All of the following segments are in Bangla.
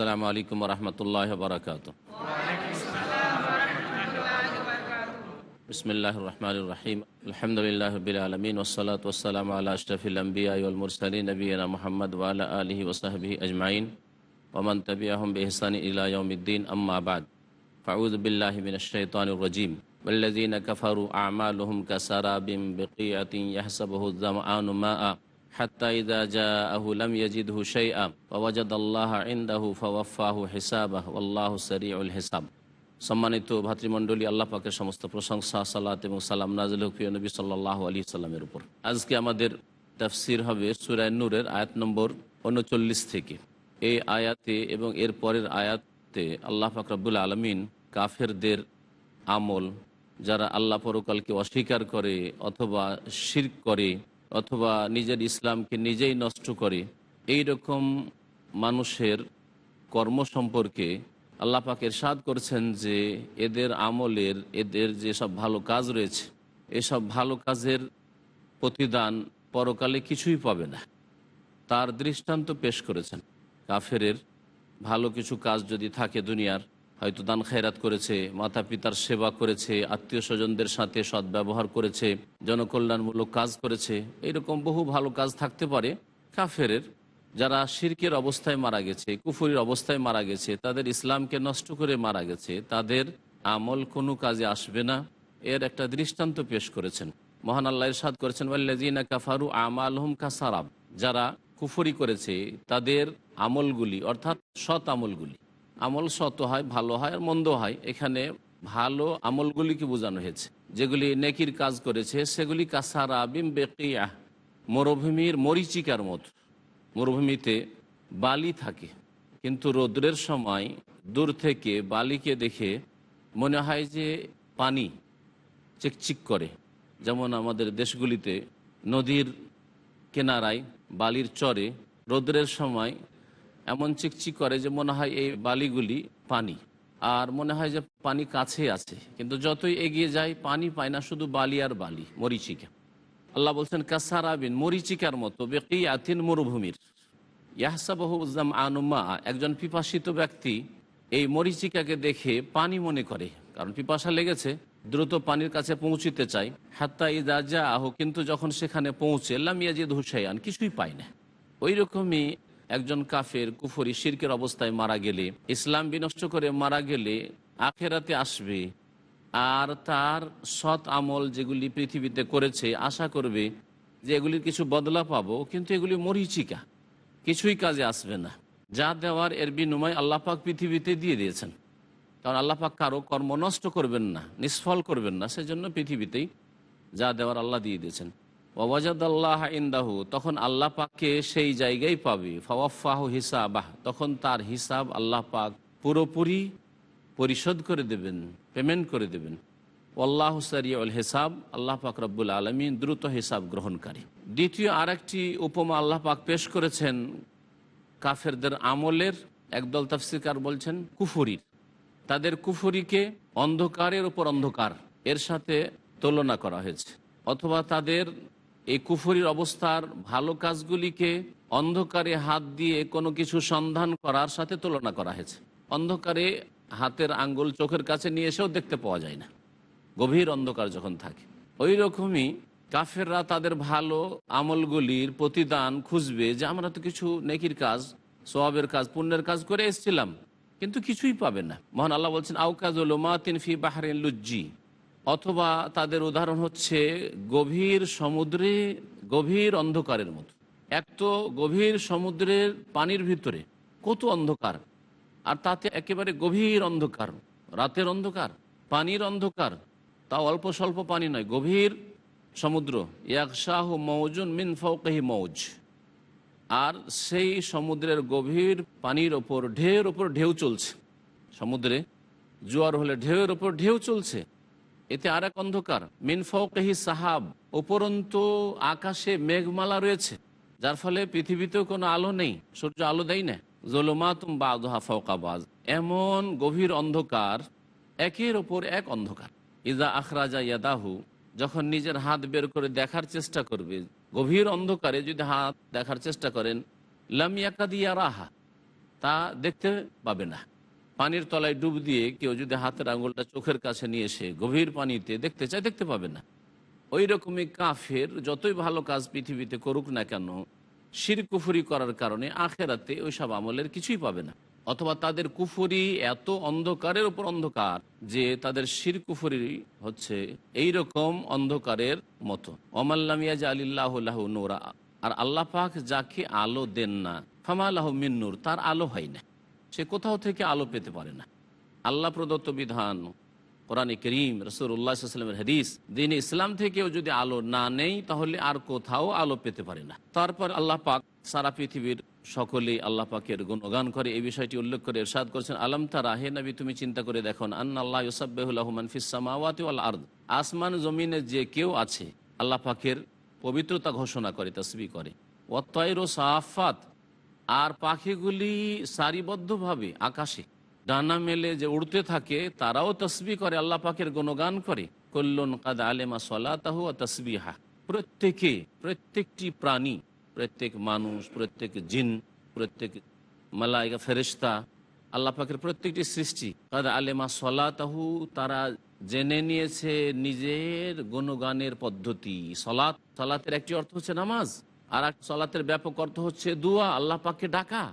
السلام عليكم ورحمة الله وبركاته. بسم الله الرحمن الرحيم. الحمد لله رب العالمين والصلاة والسلام على أشرف الأنبياء والمرسلين نبينا محمد وعلى آله وصحبه أجمعين ومن تبعهم بإحسان إلى يوم الدين. أما بعد فأعوذ بالله من الشيطان الرجيم. والذين كفروا أعمالهم كسراب بقيعة يحسبه الظمآن ماءً ওয়াজাদ আল্লাহ আল্লাহ উল সম্মানিত ভাতৃমন্ডলী আল্লাহ পাকের সমস্ত প্রশংসা, সালাত এবং সালাম নাজিল হুকিয় নবী সাল্লাহ আলী সাল্লামের উপর। আজকে আমাদের তফসির হবে সুরায় নূরের আয়াত নম্বর উনচল্লিশ থেকে। এই আয়াতে এবং এর পরের আয়াতে আল্লাহ পাক রব্বুল আলমিন কাফেরদের আমল, যারা আল্লাহ পরকালকে অস্বীকার করে অথবা শির করে অথবা নিজের ইসলামকে নিজেই নষ্ট করে এই রকম মানুষের কর্ম সম্পর্কে আল্লাহ পাক এরশাদ করছেন যে এদের আমলের, এদের যে সব ভালো কাজ রয়েছে, এসব ভালো কাজের প্রতিদান পরকালে কিছুই পাবে না। তার দৃষ্টান্ত পেশ করেছেন। কাফেরের ভালো কিছু কাজ যদি থাকে দুনিয়ার হয়তো দান খেরাত করেছে মাতা পিতার সেবা করেছে আত্মীয় স্বজনদের সাথে সদ্ব্যবহার করেছে, জনকল্যাণমূলক কাজ করেছে, এইরকম বহু ভালো কাজ থাকতে পারে। কাফেরের যারা শির্কের অবস্থায় মারা গেছে, কুফুরির অবস্থায় মারা গেছে, তাদের ইসলামকে নষ্ট করে মারা গেছে, তাদের আমল কোনো কাজে আসবে না, এর একটা দৃষ্টান্ত পেশ করেছেন। মহান আল্লাহ সাদ করেছেন ওয়াল্লাজিনা কাফারু আমাল হুম কাসারাব যারা কুফরি করেছে, তাদের আমলগুলি, অর্থাৎ সৎ আমলগুলি আমল সত হয়, ভালো হয় আর মন্দ হয়। এখানে ভালো আমলগুলিকে বোঝানো হয়েছে। যেগুলি নেকির কাজ করেছে, সেগুলি কাসারা বিম বেকিয়া, মরুভূমির মরিচিকার মতো। মরুভূমিতে বালি থাকে, কিন্তু রৌদ্রের সময় দূর থেকে বালিকে দেখে মনে হয় যে পানি চিকচিক করে। যেমন আমাদের দেশগুলিতে নদীর কেনারায় বালির চরে রৌদ্রের সময় এমন চিকচিক করে যে মনে হয় এই বালিগুলি পানি। আর মনে হয় যে পানি কাছে আছে। কিন্তু যতই এগিয়ে যায় পানি পায় না, শুধু বালি আর বালি, মরিচিকা। আল্লাহ বলছেন কাসারাবিন মরিচিকার মতো, বেকি আথিন মরুভূমির। ইয়াহসাবাহু উজ্জাম আনুমা একজন পিপাসিত ব্যক্তি এই মরিচিকাকে দেখে পানি মনে করে। কারণ পিপাসা লেগেছে, দ্রুত পানির কাছে পৌঁছিতে চাই হাত্তা ইদা যা আহ কিন্তু যখন সেখানে পৌঁছে লামিয়াজিদ হুসাইয়ান কিছুই পায় না। ওই রকমই একজন কাফের কুফরি শির্কের অবস্থায় মারা গেলে, ইসলাম বিনষ্ট করে মারা গেলে আখেরাতে আসবে। আর তার সৎ আমল যেগুলি পৃথিবীতে করেছে, আশা করবে যে এগুলির কিছু বদলা পাবো, কিন্তু এগুলি মরিচিকা। কিছুই কাজে আসবে না। যা দেওয়ার এর বিনিময় আল্লাপাক পৃথিবীতে দিয়ে দিয়েছেন। কারণ আল্লাপাক কারও কর্ম নষ্ট করবেন না, নিষ্ফল করবেন না, সেজন্য পৃথিবীতেই যা দেওয়ার আল্লাহ দিয়ে দিয়েছেন। ইন্দাহু, তখন আল্লাহ পাককে সেই জায়গায় পাবে। ফাওয়াফাহ হিসাবাহ, তখন তার হিসাব আল্লাহ পাক পুরোপুরি পরিশোধ করে দেবেন, পেমেন্ট করে দেবেন। আল্লাহ সারিউল হিসাব, আল্লাহ পাক রব্বুল আলমিন দ্রুত হিসাব গ্রহণকারী। দ্বিতীয় আরেকটি উপমা আল্লাহ পাক পেশ করেছেন, কাফেরদের আমলের, একদল তাফসিকার বলছেন, কুফুরির। তাদের কুফুরিকে অন্ধকারের উপর অন্ধকার, এর সাথে তুলনা করা হয়েছে। অথবা তাদের এই কুফুরির অবস্থার ভালো কাজগুলিকে অন্ধকারে হাত দিয়ে কোনো কিছু সন্ধান করার সাথে তুলনা করা হয়েছে। অন্ধকারে হাতের আঙ্গুল চোখের কাছে নিয়ে এসেও দেখতে পাওয়া যায় না। গভীর অন্ধকার যখন থাকে, ওই রকমই কাফেররা তাদের ভালো আমলগুলির প্রতিদান খুঁজবে যে, আমরা তো কিছু নেকির কাজ, সোয়াবের কাজ, পুণ্যের কাজ করে এসেছিলাম, কিন্তু কিছুই পাবে না। মহান আল্লাহ বলছেন আউকাজ ফি বাহারিন লুজ্জি। অথবা তাদের উদাহরণ হচ্ছে গভীর সমুদ্রে, গভীর অন্ধকারের মতো। এক তো গভীর সমুদ্রের পানির ভিতরে কত অন্ধকার, আর তাতে একেবারে গভীর অন্ধকার, রাতের অন্ধকার, পানির অন্ধকার, তাও অল্প স্বল্প পানি নয়, গভীর সমুদ্র। ইয়াকশাহ মৌজুন মিন ফৌকাহি মৌজ। আর সেই সমুদ্রের গভীর পানির ওপর ঢেউর ওপর ঢেউ চলছে। সমুদ্রে জোয়ার হলে ঢেউয়ের ওপর ঢেউ চলছে। এতে আর এক অন্ধকার। মিন ফৌকাহি সাহাব, উপরন্ত আকাশে মেঘমালা রয়েছে, যার ফলে পৃথিবীতেও কোনো আলো নেই, সূর্য আলো দেয় না। জলমাতুম বাদহা ফৌকাবাজ এমন গভীর অন্ধকার, একের ওপর এক অন্ধকার। ইজা আখরাজা ইয়াদাহু, যখন নিজের হাত বের করে দেখার চেষ্টা করবে, গভীর অন্ধকারে যদি হাত দেখার চেষ্টা করেন লামিয়াকাদিয়া রাহা তা দেখতে পাবে না। পানির তলায় ডুব দিয়ে কেউ যদি হাতের আঙুলটা চোখের কাছে নিয়ে এসে গভীর পানিতে দেখতে চায়, দেখতে পাবে না। ওই রকমই কাফের যতই ভালো কাজ পৃথিবীতে করুক না কেন শির কুফুরি করার কারণে আখেরাতে ওই সব আমলের কিছুই পাবে না। অথবা তাদের কুফুরি এত অন্ধকারের উপর অন্ধকার যে তাদের শির কুফুরি হচ্ছে এই রকম অন্ধকারের মতো। অমাল্লামিয়া আলিল্লাহ নোরা। আর আল্লাহ পাক যাকে আলো দেন না ফামাল্লাহ মিন্নুর তার আলো হয় না। সে কোথাও থেকে আলো পেতে পারে না। আল্লাহ প্রদত্ত বিধান, কোরআনে করিম রসুল্লাহামের হাদিস, দিন ইসলাম থেকেও যদি আলো না নেই, তাহলে আর কোথাও আলো পেতে পারে না। তারপর আল্লাহ পাক সারা পৃথিবীর সকলেই আল্লাহ পাকের গুণগান করে, এই বিষয়টি উল্লেখ করে এরশাদ করছেন, আলম তারা, হে নবী, তুমি চিন্তা করে দেখুন আন্না আল্লাহ ইউসাবাহুমান ফিসামাওয়াতি আল আর্দ। আসমান জমিনে যে কেউ আছে, আল্লাহ পাকের পবিত্রতা ঘোষণা করে, তসবি করে। ওয়াত্তয়রো সাফাত আর পাখিগুলি সারিবদ্ধভাবে আকাশে। ডানা মেলে যে উড়তে থাকে, তারাও তসবি করে, আল্লাহ পাকের গুণগান করে। কল্লন কাদ আলেমা সলাতাহু তসবিহা। প্রত্যেকে, প্রত্যেকটি প্রাণী, প্রত্যেক মানুষ, প্রত্যেক জিন, প্রত্যেক মালাইকা ফেরিস্তা আল্লাহ পাকের প্রত্যেকটি সৃষ্টি, কাদ আলেমা সলাতাহু, তারা জেনে নিয়েছে নিজের গুণগানের পদ্ধতি। সলাত, সলাতের একটি অর্থ হচ্ছে নামাজ। আর এক সলাতের ব্যাপক অর্থ হচ্ছে দুয়া, আল্লাহ পাককে ডাকা।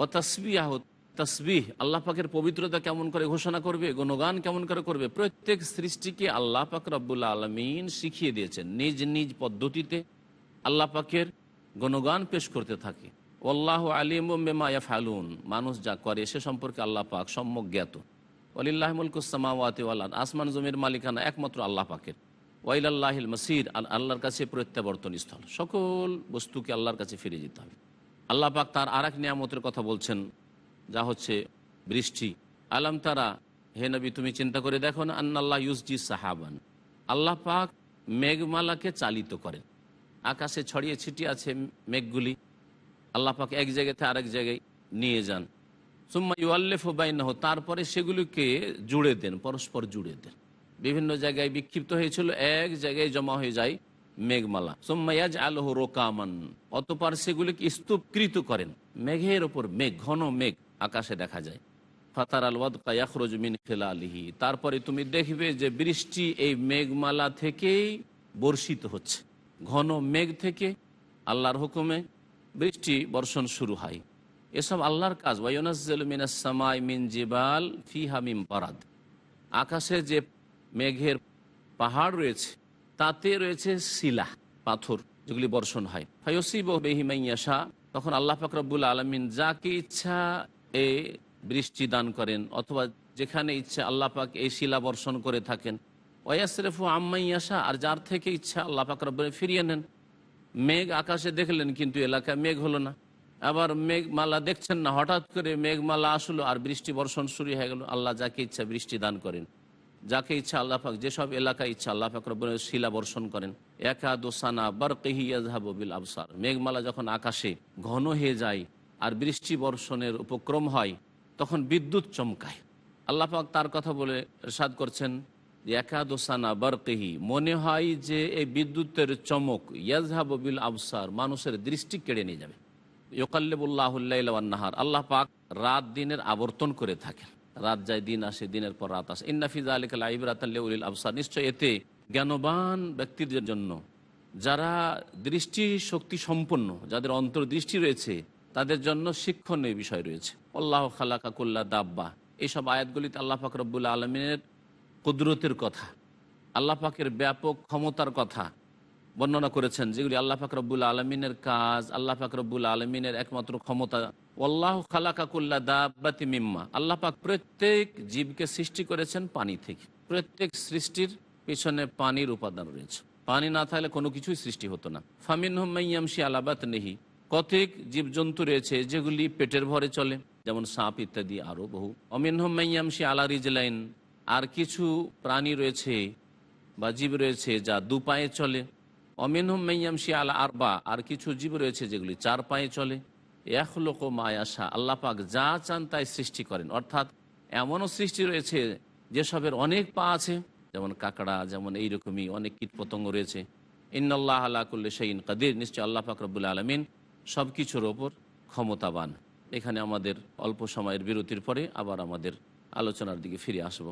ও তসবিহ তসবিহ, আল্লাহ পাকের পবিত্রতা কেমন করে ঘোষণা করবে, গুণগান কেমন করে করবে, প্রত্যেক সৃষ্টিকে আল্লাহ পাক রব্বুল্লা আলমিন শিখিয়ে দিয়েছেন। নিজ নিজ পদ্ধতিতে আল্লাহ পাকের গুণগান পেশ করতে থাকে। আল্লাহ আলিম মেমায়া ফালুন মানুষ যা করে সে সম্পর্কে আল্লাহ পাক সম্যক জ্ঞাত। অলিল্লাহ মুলকুসামাওয়াতি আসমান জমির মালিকানা একমাত্র আল্লাহ পাকের। ওয়াইলাল্লাহিল মসির আল্লাহর কাছে প্রত্যাবর্তন স্থল সকল বস্তুকে আল্লাহর কাছে ফিরে যেতে হবে। আল্লাহ পাক তার আর এক নিয়ামতের কথা বলছেন, যা হচ্ছে বৃষ্টি। আলাম তারা, হে নবী, তুমি চিন্তা করে দেখো না, আন্নাল্লাহ ইউসজি সাহাবান। আল্লাহ পাক মেঘমালাকে চালিত করেন। আকাশে ছড়িয়ে ছিটিয়ে আছে মেঘগুলি। আল্লাহ পাক এক জায়গাতে আরেক জায়গায় নিয়ে যান। সুম্মা ইউআল্লেফ বাইনাহ, তারপরে সেগুলিকে জুড়ে দেন, পরস্পর জুড়ে দেন। বিভিন্ন জায়গায় বিক্ষিপ্ত হয়েছিল, এক জায়গায় জমা হয়ে যায় মেঘমালা। সোম্মায়াজ আলহ রোকামান, অতপর সেগুলিকে স্তূপকৃত করেন। মেঘের ওপর মেঘ, ঘন মেঘ আকাশে দেখা যায়। ফাতার আল ওয়াদকায়াখরজ মিন খেলালিহি, তারপরে তুমি দেখবে যে বৃষ্টি এই মেঘমালা থেকেই বর্ষিত হচ্ছে। ঘন মেঘ থেকে আল্লাহর হুকুমে বৃষ্টি বর্ষণ শুরু হয়। এসব আল্লাহর কাজ। ওয়াইনাজ্জল মিনাসামাই মিন জিবাল ফিহা মিম পারাদ আকাশে যে মেঘের পাহাড় রয়েছে, তাতে রয়েছে শিলা পাথর যেগুলি বর্ষণ হয়। ফাইসিব বেহিমাইয়াশা তখন আল্লাহ ফাকরাবুল আলমিন যাকে ইচ্ছা এ বৃষ্টি দান করেন, অথবা যেখানে ইচ্ছা আল্লাহ পাক এই শিলা বর্ষণ করে থাকেন। ওয়াসরেফু আম্মাইয়াশা আর যার থেকে ইচ্ছা আল্লাহ পাক রব্বুল ফিরিয়ে নেন। মেঘ আকাশে দেখলেন কিন্তু এলাকায় মেঘ হলো না। আবার মেঘমালা দেখছেন না, হঠাৎ করে মেঘমালা আসলো আর বৃষ্টি বর্ষণ শুরু হয়ে গেল। আল্লাহ যাকে ইচ্ছা বৃষ্টি দান করেন। যাকে ইচ্ছা আল্লাহ পাক যেসব এলাকায় ইচ্ছা আল্লাহ পাক রব্বুল শিলা বর্ষণ করেন। একা দোসানা বার কেহিয়াজহাবিল আবসার। মেঘমালা যখন আকাশে ঘন হয়ে যায় আর বৃষ্টি বর্ষণের উপক্রম হয়, তখন বিদ্যুৎ চমকায়। আল্লাহ পাক তার কথা বলে সাদ করছেন একাদোসানা বারকেহি, মনে হয় যে এই বিদ্যুতের চমক ইয়াজহাবিল আবসার মানুষের দৃষ্টি কেড়ে নিয়ে যাবে। ইকাল্লেবুল্লাহুল্লাহার আল্লাহ পাক রাত দিনের আবর্তন করে থাকেন। রাত যায়, দিন আসে, দিনের পর রাত আসে। ইন্নাফিজা আলিকাল ইবরাতাল্লিউল আবসার। নিশ্চয় এতে জ্ঞানবান ব্যক্তিদের জন্য যারা দৃষ্টি শক্তি সম্পন্ন, যাদের অন্তর্দৃষ্টি রয়েছে, তাদের জন্য শিক্ষণীয় বিষয় রয়েছে। আল্লাহ খালাকাকুল্লা দাব্বা। এইসব আয়াতগুলিতে আল্লাহ পাক রব্বুল আলমিনের কুদরতের কথা, আল্লাহ পাকের ব্যাপক ক্ষমতার কথা বর্ণনা করেছেন যেগুলি আল্লাহ পাক রব্বুল আলমিনের কাজ, আল্লাহ পাক রব্বুল আলমিনের একমাত্র ক্ষমতা। আল্লাহ খালাকাকুল্লা দাব্বাতি মিম্মা। আল্লাহ পাক প্রত্যেক জীবকে সৃষ্টি করেছেন পানি থেকে। প্রত্যেক সৃষ্টির পিছনে পানির উপাদান রয়েছে। পানি না থাকলে কোনো কিছুই সৃষ্টি হতো না। ফামিন হোম্মাইয়ামশি আলাবাত নেহি কতক জীবজন্তু রয়েছে যেগুলি পেটের ভরে চলে, যেমন সাপ ইত্যাদি আরও বহু। অমিন হোম্মাইয়ামশি আলা রিজলাইন। আর কিছু প্রাণী রয়েছে বা জীব রয়েছে যা দু পায়ে চলে। অমিন হোম্মাইয়ামশি আলা আরবা, আর কিছু জীব রয়েছে যেগুলি চার পায়ে চলে। এক লোক মায়াশা আল্লাহ পাক যা চান তাই সৃষ্টি করেন। অর্থাৎ এমনও সৃষ্টি রয়েছে যেসবের অনেক পা আছে, যেমন কাকড়া, যেমন এইরকমই অনেক কীটপতঙ্গ রয়েছে। ইন্নআল্লাহ আল্লাহ করলে সেইন কাদির, নিশ্চয় আল্লাহ পাক রব্বুল আলমিন সব কিছুর ওপর ক্ষমতাবান। এখানে আমাদের অল্প সময়ের বিরতির পরে আবার আমাদের আলোচনার দিকে ফিরে আসব।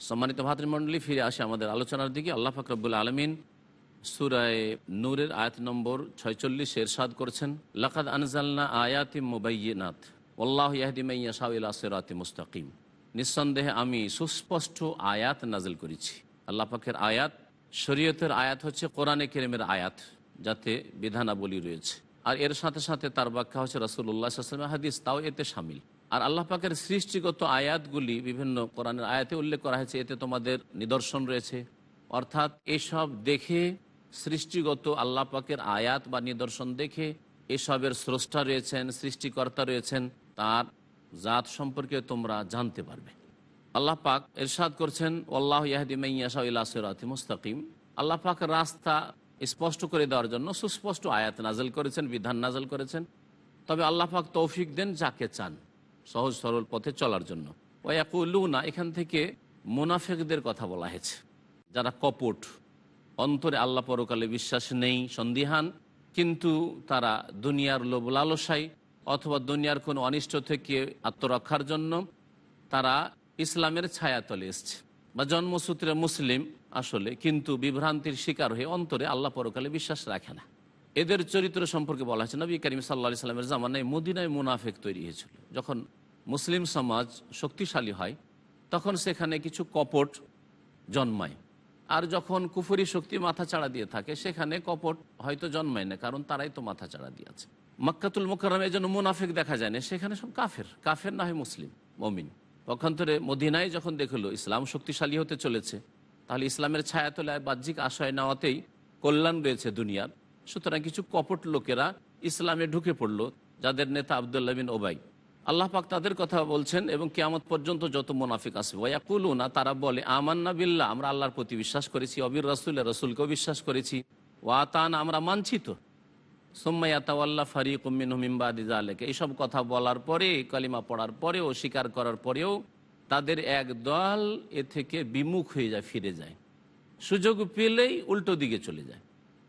সম্মানিত ভাতৃমণ্ডলী, ফিরে আসে আমাদের আলোচনার দিকে। আল্লাহ ফাকরবুল আলমিন সুরায় নূরের আয়াত নম্বর ছয়চল্লিশ এরশাদ করেছেন, লাকাদ আনজালনা আয়াতি মুবাইনাথ আল্লাহ ইয়াহদিমাইয়া সাউলা মুস্তাকিম। নিঃসন্দেহে আমি সুস্পষ্ট আয়াত নাজিল করেছি। আল্লাহ পাকের আয়াত, শরীয়তের আয়াত হচ্ছে কোরআনে কেরেমের আয়াত, যাতে বিধানাবলী রয়েছে। আর এর সাথে সাথে তার ব্যাখ্যা হচ্ছে রসুল্লাহ হাদিস, তাও এতে সামিল। আর আল্লাহ পাকের সৃষ্টিগত আয়াতগুলি বিভিন্ন কোরআনের আয়াতে উল্লেখ করা হয়েছে, এতে তোমাদের নিদর্শন রয়েছে। অর্থাৎ এসব দেখে সৃষ্টিগত আল্লাহ পাকের আয়াত বা নিদর্শন দেখে এসবের স্রষ্টা রয়েছেন, সৃষ্টিকর্তা রয়েছেন, তার জাত সম্পর্কে তোমরা জানতে পারবে। আল্লাহ পাক এরশাদ করছেন আল্লাহ ইয়াহদিমাইয়াশাহি মুস্তাকিম। আল্লাহ পাক রাস্তা স্পষ্ট করে দেওয়ার জন্য সুস্পষ্ট আয়াত নাজল করেছেন, বিধান নাজল করেছেন। তবে আল্লাহ পাক তৌফিক দেন যাকে চান। সহজ সরল পথে চলার জন্য। ওয়াকুলুনা এখান থেকে মুনাফেকদের কথা বলা হয়েছে। যারা কপট, অন্তরে আল্লাহ পরকালে বিশ্বাস নেই, সন্দিহান, কিন্তু তারা দুনিয়ার লোভ লালসাই অথবা দুনিয়ার কোনো অনিষ্ট থেকে আত্মরক্ষার জন্য তারা ইসলামের ছায়া ছায়াতলে এসছে। বা জন্মসূত্রে মুসলিম আসলে, কিন্তু বিভ্রান্তির শিকার হয়ে অন্তরে আল্লাহ পরকালে বিশ্বাস রাখে না। এদের চরিত্র সম্পর্কে বলা হয়েছে, নবী করিম সাল্লা সাল্লামের জামানায় মদিনায় মুনাফেক তৈরি হয়েছিল। যখন মুসলিম সমাজ শক্তিশালী হয়, তখন সেখানে কিছু কপট জন্মায়। আর যখন কুফুরি শক্তি মাথা চাড়া দিয়ে থাকে, সেখানে কপট হয়তো জন্মায় না, কারণ তারাই তো মাথা চাড়া দিয়েছে। মক্কাতুল মোকারমে যেন মুনাফিক দেখা যায় না, সেখানে সব কাফের। কাফের না হয় মুসলিম, মমিন। পক্ষান্তরে মদিনায় যখন দেখল ইসলাম শক্তিশালী হতে চলেছে, তাহলে ইসলামের ছায়াতলায় বাহ্যিক আশয় নেওয়াতেই কল্যাণ রয়েছে দুনিয়ার। সুতরাং কিছু কপট লোকেরা ইসলামে ঢুকে পড়ল, যাদের নেতা আবদুল্লাহ বিন ওবাই। আল্লাহ পাক তাদের কথা বলছেন এবং কেয়ামত পর্যন্ত যত মুনাফিক আসবে। না তারা বলে, আমান্না বিল্লাহ, আমরা আল্লাহর প্রতি বিশ্বাস করেছি, অবির রসুল, রসুলকেও বিশ্বাস করেছি। ওয়াতান আমরা মানছি তো। সোম্মাইয়াতাওয়াল্লা ফারিক উম্মিন হুমিমবাদি জালেকে এইসব কথা বলার পরে, কালিমা পড়ার পরেও, স্বীকার করার পরেও তাদের এক দল এ থেকে বিমুখ হয়ে যায়, ফিরে যায়। সুযোগ পেলেই উল্টো দিকে চলে যায়।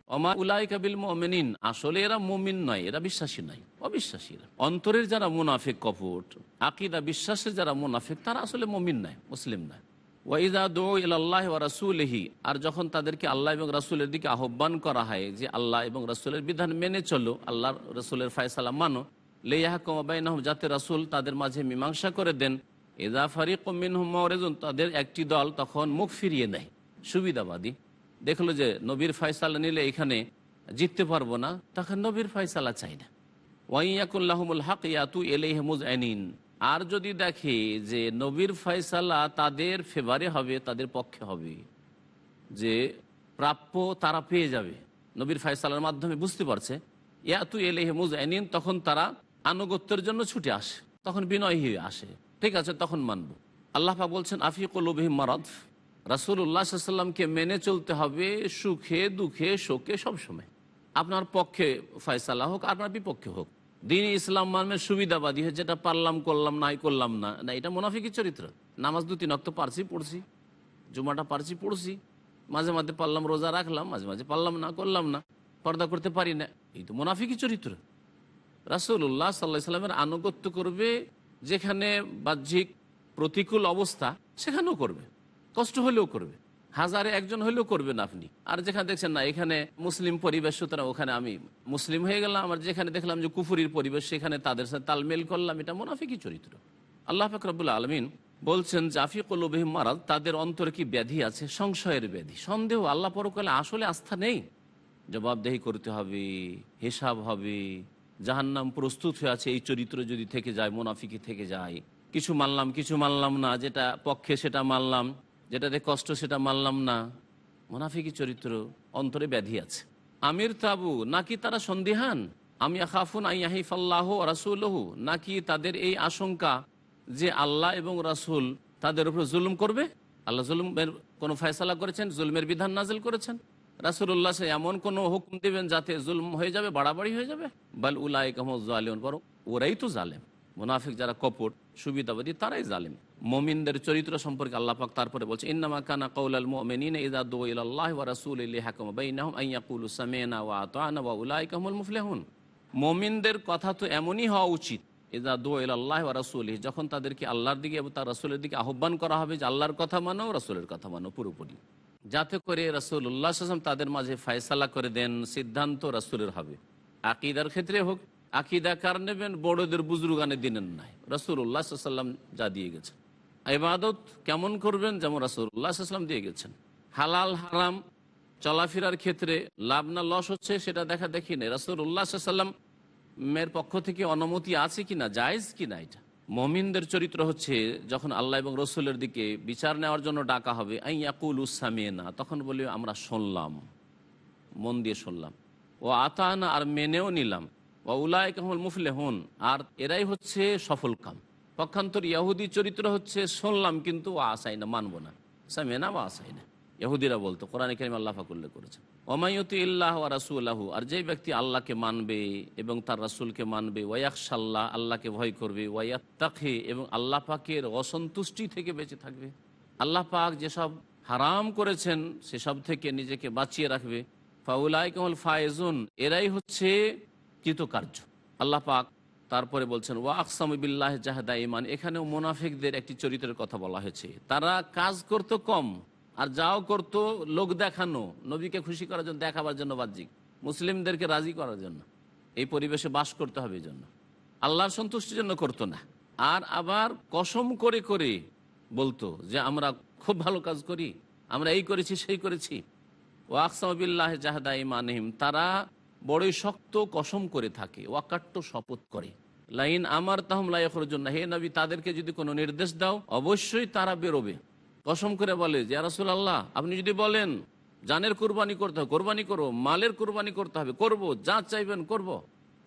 অমা উলাই কাবিল মমিন আসলে এরা মমিন নয়, এরা বিশ্বাসী নয় অবিশ্বাসীরা অন্তরের যারা মুনাফিক কপট, আকিদা বিশ্বাসের যারা মুনাফিক, তারা আসলে মমিন নয়, মুসলিম নয়। ওয়াইদা দো ইল্লাহ রাসুলহি, আর যখন তাদেরকে আল্লাহ এবং রাসুলের দিকে আহ্বান করা হয় যে আল্লাহ এবং রাসুলের বিধান মেনে চলো আল্লাহ রসুলের ফায়সালা মানো লেয়াহা কমাবাইনাহম যাতে রাসুল তাদের মাঝে মীমাংসা করে দেন। এদা ফারিক মিনহুম তাদের একটি দল তখন মুখ ফিরিয়ে নেয়, সুবিধাবাদী। দেখল যে নবীর ফয়সালা নিলে এখানে জিততে পারব না তখন নবীর ফয়সালা চাই না। ওয়াইয়াকুল্লাহমুল হক ইয়াতু এলেহমুজ আইনিন আর যদি দেখে যে নবীর ফয়সালা তাদের ফেভারে হবে, তাদের পক্ষে হবে, যে প্রাপ্য তারা পেয়ে যাবে, নবীর ফয়সালার মাধ্যমে বুঝতে পারছে, ইয়াতু এলেহমুজ আইনিন তখন তারা আনুগত্যের জন্য ছুটে আসে, তখন বিনয় হয়ে আসে। ঠিক আছে, তখন মানব। আল্লাহ বলছেন আফিকুল মারাদ? রাসুল্লাহ সাল্লামকে মেনে চলতে হবে সুখে, দুঃখে, শোকে সবসময় আপনার পক্ষে ফয়সালা হোক, আপনার বিপক্ষে হোক। দিন ইসলাম মানবের সুবিধাবাদী হয়ে যেটা পারলাম, করলাম, নাই করলাম না। না, এটা মুনাফিকের চরিত্র। নামাজ দু, তিন অক্ত পারছি, পড়ছি। জুমাটা পারছি, পড়ছি। মাঝে মাঝে পারলাম, রোজা রাখলাম, মাঝে মাঝে পারলাম না, করলাম না। পর্দা করতে পারি না। এই তো মুনাফিকই চরিত্র। রাসুল্লাহ সাল্লাহ সাল্লামের আনুগত্য করবে, যেখানে বাহ্যিক প্রতিকূল অবস্থা, সেখানেও করবে। কষ্ট হলেও করবে। হাজারে একজন হলেও করবেন আপনি। আর যেখানে দেখছেন না, এখানে মুসলিম পরিবেশ, সুতরাং ওখানে আমি মুসলিম হয়ে গেলাম। আর যেখানে দেখলাম যে কুফুরির পরিবেশ, সেখানে তাদের সাথে তালমেল করলাম। এটা মোনাফিকই চরিত্র। আল্লাহ ফাকরাবুল আলমিন বলছেন জাফিকুল বিহিম মারাজ তাদের অন্তরে কি ব্যাধি আছে? সংশয়ের ব্যাধি। সন্দেহ আল্লাহ পরকালে আসলে আস্থা নেই। জবাবদেহি করতে হবে, হিসাব হবে, জাহান্নাম প্রস্তুত হয়ে আছে। এই চরিত্র যদি থেকে যায় মোনাফিকি থেকে যায়। কিছু মানলাম কিছু মানলাম না, যেটা পক্ষে সেটা মানলাম। যেটাতে কষ্ট, সেটা মানলাম না। মোনাফিকি চরিত্র অন্তরে ব্যাধি আছে। আমির তাবু নাকি তারা সন্দেহান? আমি আখাফুন আইয়াহিফ আল্লাহ রাসুলহু। নাকি তাদের এই আশঙ্কা যে আল্লাহ এবং রাসুল তাদের উপর জুলুম করবে? আল্লাহ জুলুমের কোনো ফয়সালা করেছেন? জুলমের বিধান নাজিল করেছেন? রাসুল্লাহ সে এমন কোনো হুকুম দেবেন যাতে জুলম হয়ে যাবে, বাড়াবাড়ি হয়ে যাবে? বাল উলাই কামজালিয়ন বরং ওরাই তো জালেম। মুনাফিক যারা কপট, সুবিধাবাদী, তারাই জালিম। মমিনদের চরিত্র সম্পর্কে আল্লাহ পাক তারপরে বলছে, ইন্নামা কানা কৌলাল মুমিনিনা ইযা দুউ ইলাল্লাহি ওয়া রাসূলিহি হাকাম বাইনাহুম আন ইয়াকুলু সামি'না ওয়া আতা'না ওয়া উলাইকা হুমুল মুফলিহুন। মমিনদের কথা তো এমনই হওয়া উচিত ইজা দো আল্লাহ রাসুল যখন তাদেরকে আল্লাহর দিকে এবং তার রাসুলের দিকে আহ্বান করা হবে যে আল্লাহর কথা মানো, রাসুলের কথা মানো পুরোপুরি। যাতে করে রাসুল উল্লাহ আসলাম তাদের মাঝে ফায়সালা করে দেন, সিদ্ধান্ত রাসুলের হবে। আকিদার ক্ষেত্রে হোক, আকিদা কার নেবেন, বড়দের বুজরুগানে দিনের নাই। রাসুল উল্লাহ সাল্লাম যা দিয়ে গেছেন। ইবাদত কেমন করবেন যেমন রাসুল উল্লাহ দিয়ে গেছেন। হালাল, হারাম, চলাফেরার ক্ষেত্রে লাভ না লস হচ্ছে সেটা দেখা দেখি নেই। রাসুল পক্ষ থেকে অনুমতি আছে কিনা, জায়েজ কিনা এটা? মমিনদের চরিত্র হচ্ছে যখন আল্লাহ এবং রসুলের দিকে বিচার নেওয়ার জন্য ডাকা হবে না তখন বলি, আমরা শুনলাম, মন দিয়ে শুনলাম। ও আতানা, আর মেনেও নিলাম। ও উলায় কামল মুফলে হন আর এরাই হচ্ছে সফল কাম। পক্ষান্তর ইয়াহুদি চরিত্র হচ্ছে, শুনলাম কিন্তু আসাই না, মানবো না। সামিয়ে বা আসাই না। ইহুদিরা বলতো, কোরআন কারিম আল্লাহ ফাকুল্লে করেছেন। ওমায়তি ইল্লাহ রাসুল্লাহু আর যে ব্যক্তি আল্লাহকে মানবে এবং তার রাসুলকে মানবে ওয়াকশাল্লাহ আল্লাহকে ভয় করবে ওয়াত্তাখে এবং আল্লাহ পাকের অসন্তুষ্টি থেকে বেঁচে থাকবে। আল্লাহ পাক যেসব হারাম করেছেন, সেসব থেকে নিজেকে বাঁচিয়ে রাখবে। ফাউলাই কমল ফায়েজুন, এরাই হচ্ছে কৃতকার্য। আল্লাহ পাক তারপরে বলছেন, ওয়া আকসামবিল্লাহ জাহাদা ইমান এখানেও মোনাফিকদের একটি চরিত্রের কথা বলা হয়েছে। তারা কাজ করতো কম আর যাও করতো লোক দেখানো, নবীকে খুশি করার জন্য, দেখাবার জন্য বাহ্যিক। মুসলিমদেরকে রাজি করার জন্য। এই পরিবেশে বাস করতে হবে জন্য আল্লাহর সন্তুষ্টির জন্য করতো না। আর আবার কসম করে করে বলতো যে, আমরা খুব ভালো কাজ করি, আমরা এই করেছি, সেই করেছি। ওয়াকসামবিল্লাহ জাহাদা ইমানহিম তারা বড়ই শক্ত কসম করে থাকে, ওয়াকাট্ট শপথ করে। লাইন আমার তাহম লাইখর জন্য হে নবী, তাদেরকে যদি কোনো নির্দেশ দাও, অবশ্যই তারা বেরোবে। কসম করে বলে যে রাসুল আল্লাহ আপনি যদি বলেন, জানের কোরবানি করতে হবে, কোরবানি করো, মালের কোরবানি করতে হবে, করব, যা চাইবেন করব।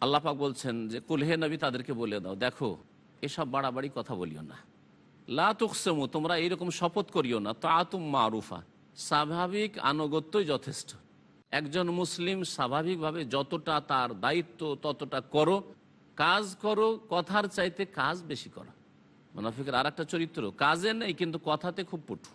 আল্লাহ পাক বলছেন যে, কুল, হে নবী, তাদেরকে বলে দাও, দেখো, এসব বাড়াবাড়ি কথা বলিও না। লা তোমরা এইরকম শপথ করিও না তা তুম মারুফা, স্বাভাবিক আনুগত্যই যথেষ্ট। একজন মুসলিম স্বাভাবিকভাবে যতটা তার দায়িত্ব, ততটা করো, কাজ করো, কথার চাইতে কাজ বেশি করো। মোনাফিকের আর একটা চরিত্র, কাজে নেই কিন্তু কথাতে খুব পটু।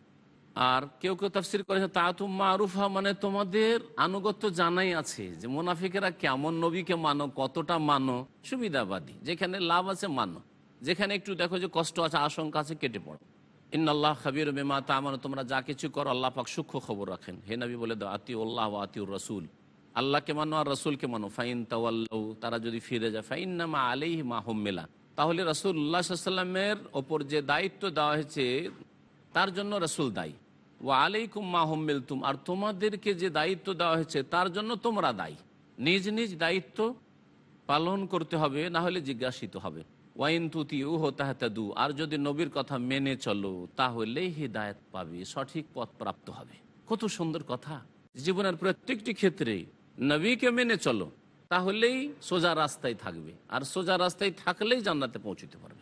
আর কেউ কেউ তাফসির করেছে তা তুম মারুফা মানে তোমাদের আনুগত্য জানাই আছে যে মোনাফিকেরা কেমন নবীকে মানো, কতটা মানো, সুবিধাবাদী। যেখানে লাভ আছে মানো। যেখানে একটু দেখো যে কষ্ট আছে, আশঙ্কা আছে, কেটে পড়ো। ইন্নআল্লাহ খাবির বেমা তা মানে তোমরা যা কিছু করো, আল্লাহ পাক সূক্ষ্ম খবর রাখেন। হে নবী বলে দাও আতি উল্লাহ ও আতিউর রসুল। আল্লাহকে মানো আর রসুলকে মানো। ফাইন তাওয়াল্লাউ, তারা যদি ফিরে যায় ফাইন নামা আলেই মা হোম্মেলা। তাহলে রসুল্লাহ সাল্লামের ওপর যে দায়িত্ব দেওয়া হয়েছে, তার জন্য রসুল দায়ী। ও আলাইকুম মা হোম্মেল তুম আর তোমাদেরকে যে দায়িত্ব দেওয়া হয়েছে, তার জন্য তোমরা দায়ী। নিজ নিজ দায়িত্ব পালন করতে হবে, না হলে জিজ্ঞাসিত হবে। ওয়াইন তুতি উহ তাহাতাদু আর যদি নবীর কথা মেনে চলো, তাহলেই হৃদায়ত পাবে, সঠিক পথ প্রাপ্ত হবে। কত সুন্দর কথা। জীবনের প্রত্যেকটি ক্ষেত্রে নবীকে মেনে চলো, তাহলেই সোজা রাস্তায় থাকবে। আর সোজা রাস্তায় থাকলেই জান্নাতে পৌঁছতে পারবে।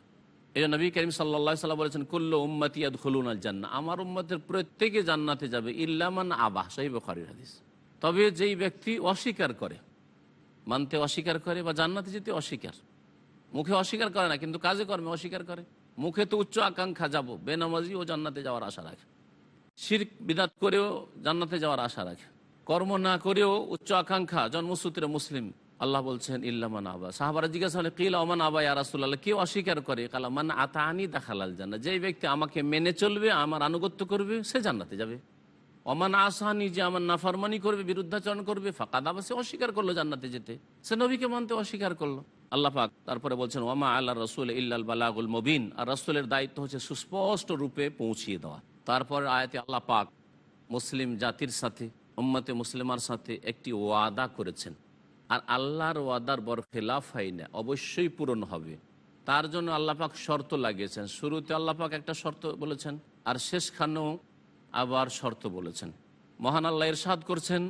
এই নবী করিম সাল্লা সাল্লাম বলেছেন, কুল্ল উম্মতিয়াদ খুলুন আল জান্না আমার উম্মতের প্রত্যেকে জান্নাতে যাবে ইল্লামান আবাহ সাহিব খারির হাদিস। তবে যেই ব্যক্তি অস্বীকার করে, মানতে অস্বীকার করে বা জান্নাতে যেতে অস্বীকার মুখে অস্বীকার করে না, কিন্তু কাজে কর্মে অস্বীকার করে। মুখে তো উচ্চ আকাঙ্ক্ষা যাব, বেনামাজি ও জান্নাতে যাওয়ার আশা রাখে। শির বিদাত করেও জান্নাতে যাওয়ার আশা রাখে। কর্ম না করেও উচ্চ আকাঙ্ক্ষা, জন্মসূত্রে মুসলিম। আল্লাহ বলছেন ইল্লামান আবা। সাহাবারা জিজ্ঞাসা হলে কিল অমান আবা ইয়ারাসুল্লাহ কেউ অস্বীকার করে, কালা, মান আতানি দেখালাল জান্না যেই ব্যক্তি আমাকে মেনে চলবে, আমার আনুগত্য করবে, সে জান্নাতে যাবে। অমান আসানি, যে আমার নাফরমানি করবে, বিরুদ্ধাচরণ করবে ফাঁকা দাবা সে অস্বীকার করল জান্নাতে যেতে। সে নবীকে মানতে অস্বীকার করল। আল্লাহ পাক তারপরে বলছেন ওমা আল্লাহ রসুল ইল্লাল বালাগুল মবিন। আর রসুলের দায়িত্ব হচ্ছে সুস্পষ্ট রূপে পৌঁছিয়ে দেওয়া। তারপর আয়াতে আল্লাহ পাক মুসলিম জাতির সাথে, উম্মতে মুসলিমার সাথে একটি ওয়াদা করেছেন। আর আল্লাহর ওয়াদার বর খেলাফ হয় না অবশ্যই পূরণ হবে। তার জন্য আল্লাপাক শর্ত লাগিয়েছেন। শুরুতে আল্লাপাক একটা শর্ত বলেছেন, আর শেষখানেও আবার শর্ত বলেছেন। মহান আল্লাহ ইরশাদ করছেন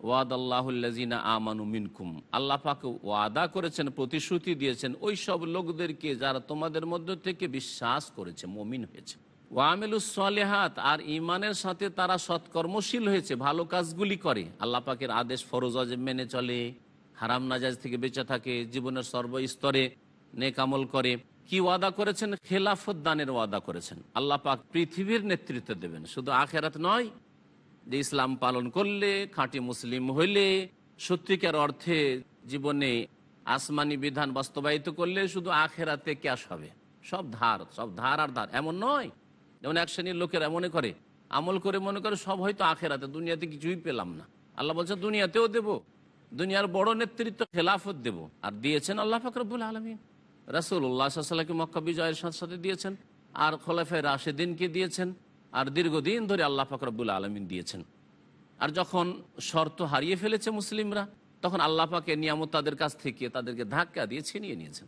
ওয়াদ আল্লাহুল্লাজিনা আমানু মিনকুম। আল্লাহ পাক ওয়াদা করেছেন, প্রতিশ্রুতি দিয়েছেন ওই সব লোকদেরকে যারা তোমাদের মধ্য থেকে বিশ্বাস করেছে, মমিন হয়েছে। ওয়ামিলুসলেহাত আর ইমানের সাথে তারা সৎকর্মশীল হয়েছে, ভালো কাজগুলি করে। আল্লাহ পাকের আদেশ ফরজ অজেব মেনে চলে, হারাম নাজাজ থেকে বেঁচে থাকে, জীবনের সর্বস্তরে নেকামল করে। কি ওয়াদা করেছেন? খেলাফত দানের ওয়াদা করেছেন। আল্লাহ পৃথিবীর নেতৃত্ব দেবেন, শুধু আখেরাত নয় যে ইসলাম পালন করলে, খাঁটি মুসলিম হইলে, সত্যিকার অর্থে জীবনে আসমানি বিধান বাস্তবায়িত করলে শুধু আখেরাতে ক্যাশ হবে। সব ধার সব ধার আর ধার। এমন নয়। যেমন এক শ্রেণির লোকেরা মনে করে, আমল করে মনে করে সব হয়তো আখেরাতে, দুনিয়াতে কিছুই পেলাম না। আল্লাহ বলছে দুনিয়াতেও দেব। দুনিয়ার বড় নেতৃত্ব খেলাফত দেব। আর দিয়েছেন আল্লাহ ফাকরবুল আলমিন। রাসুল্লাহ সাল্লামকে মক্কা বিজয়ের সাথে সাথে দিয়েছেন। আর খোলাফায় রাশেদিনকে দিয়েছেন। আর দীর্ঘদিন ধরে আল্লাহ ফাকরবুল আলমিন দিয়েছেন। আর যখন শর্ত হারিয়ে ফেলেছে মুসলিমরা, তখন আল্লাহ পাকে নিয়ামত তাদের কাছ থেকে তাদেরকে ধাক্কা দিয়ে ছিনিয়ে নিয়েছেন।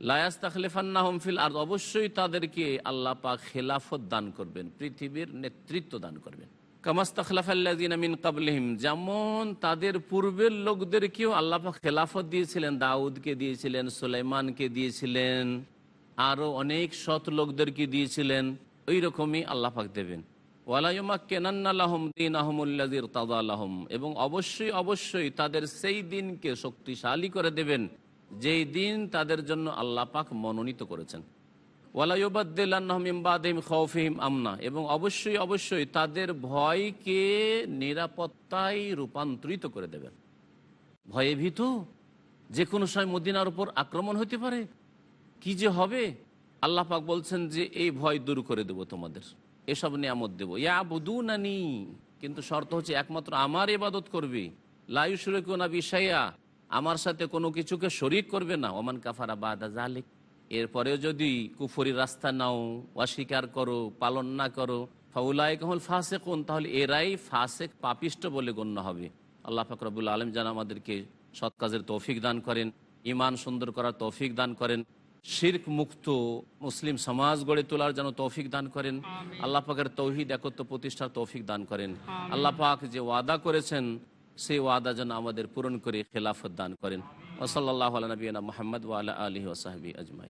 লায়াস তাখলেফান্নাহম হমফিল আর অবশ্যই তাদেরকে আল্লাহ পাক খেলাফত দান করবেন, পৃথিবীর নেতৃত্ব দান করবেন। কামাস্তাখলাফাল্লাদিন কাবলিহিম যেমন তাদের পূর্বের লোকদেরকেও আল্লাহ পাক খেলাফত দিয়েছিলেন, দাউদকে দিয়েছিলেন, সুলাইমানকে দিয়েছিলেন আরও অনেক সৎ লোকদেরকে দিয়েছিলেন। ওই রকমই আল্লাহ পাক দেবেন। ওয়ালাইমা কেনান্নালাহম দিন আহমুল্লাদির তাদালাহম এবং অবশ্যই অবশ্যই তাদের সেই দিনকে শক্তিশালী করে দেবেন, যেই দিন তাদের জন্য আল্লাহ পাক মনোনীত করেছেন। আমনা। এবং অবশ্যই অবশ্যই তাদের ভয়কে নিরাপত্তায় রূপান্তরিত করে দেবেন। ভয়ে ভীত? যে কোনো সময় মদিনার উপর আক্রমণ হতে পারে? কি যে হবে? আল্লাহ পাক বলছেন যে, এই ভয় দূর করে দেব তোমাদের। এসব নিয়ামত দেবো। ইয়া বুদু নানি কিন্তু শর্ত হচ্ছে, একমাত্র আমার ইবাদত করবে। লায়ুসুরেক না বিষয়া আমার সাথে কোনো কিছুকে শরিক করবে না। ওমান কাফারা বাদা জালিক এরপরেও যদি কুফরি রাস্তা নাও, অস্বীকার করো, পালন না করো ফাউলাই কহল ফাঁসে কোন তাহলে এরাই ফাঁসেক, পাপিষ্ট বলে গণ্য হবে। আল্লাহ ফাকরাবুল আলম যেন আমাদেরকে সৎ কাজের তৌফিক দান করেন ইমান সুন্দর করার তৌফিক দান করেন। শির্ক মুক্ত মুসলিম সমাজ গড়ে তোলার যেন তৌফিক দান করেন। আল্লাহ পাকের তৌহিদ একত্র প্রতিষ্ঠার তৌফিক দান করেন। আল্লাহ পাক যে ওয়াদা করেছেন সেই ওয়াদা যেন আমাদের পূরণ করে খেলাফত দান করেন। ওসল্লাহ নবীনা মোহাম্মদ ওয়ালা আলহি ওসাহাবি আজমাই